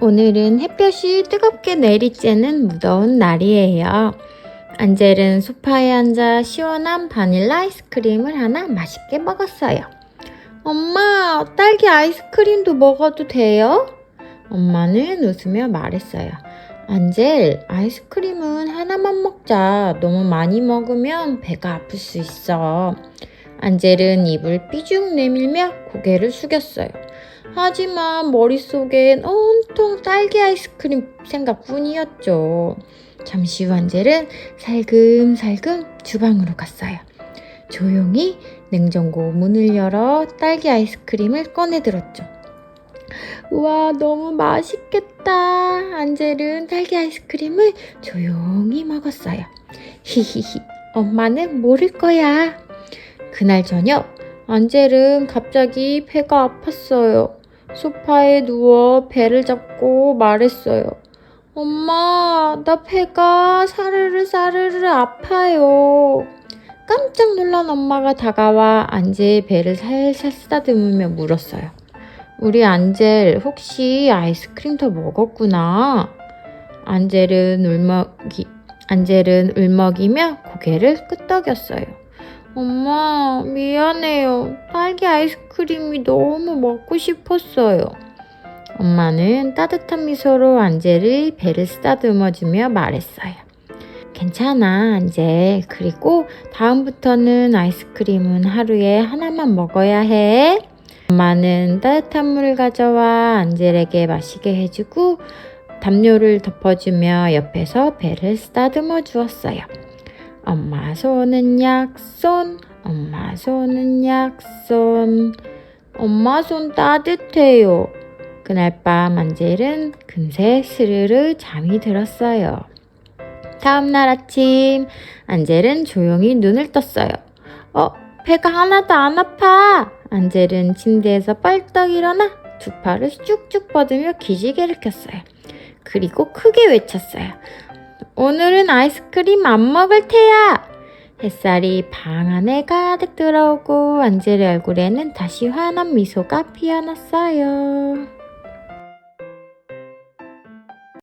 오늘은 햇볕이 뜨겁게 내리쬐는 무더운 날이에요. 안젤은 소파에 앉아 시원한 바닐라 아이스크림을 하나 맛있게 먹었어요. 엄마, 딸기 아이스크림도 먹어도 돼요? 엄마는 웃으며 말했어요. 안젤, 아이스크림은 하나만 먹자. 너무 많이 먹으면 배가 아플 수 있어. 안젤은 입을 삐죽 내밀며 고개를 숙였어요. 하지만 머릿속엔 온통 딸기 아이스크림 생각뿐이었죠. 잠시 후 안젤은 살금살금 주방으로 갔어요. 조용히 냉장고 문을 열어 딸기 아이스크림을 꺼내들었죠. 우와, 너무 맛있겠다. 안젤은 딸기 아이스크림을 조용히 먹었어요. 히히히, 엄마는 모를 거야. 그날 저녁, 안젤은 갑자기 배가 아팠어요. 소파에 누워 배를 잡고 말했어요. 엄마, 나 배가 사르르 사르르 아파요. 깜짝 놀란 엄마가 다가와 안젤의 배를 살살 쓰다듬으며 물었어요. 우리 안젤 혹시 아이스크림 더 먹었구나. 안젤은 울먹이 안젤은 울먹이며 고개를 끄덕였어요. 엄마 미안해요. 딸기 아이스크림이 너무 먹고 싶었어요. 엄마는 따뜻한 미소로 안젤의 배를 쓰다듬어주며 말했어요. 괜찮아, 안젤. 그리고 다음부터는 아이스크림은 하루에 하나만 먹어야 해. 엄마는 따뜻한 물을 가져와 안젤에게 마시게 해주고 담요를 덮어주며 옆에서 배를 쓰다듬어 주었어요. 엄마 손은 약손, 엄마 손은 약손, 엄마 손 따뜻해요. 그날 밤 안젤은 금세 스르르 잠이 들었어요. 다음 날 아침 안젤은 조용히 눈을 떴어요. 어, 배가 하나도 안 아파. 안젤은 침대에서 빨떡 일어나 두 팔을 쭉쭉 뻗으며 기지개를 켰어요. 그리고 크게 외쳤어요. 오늘은 아이스크림 안 먹을 테야. 햇살이 방 안에 가득 들어오고 안젤의 얼굴에는 다시 환한 미소가 피어났어요.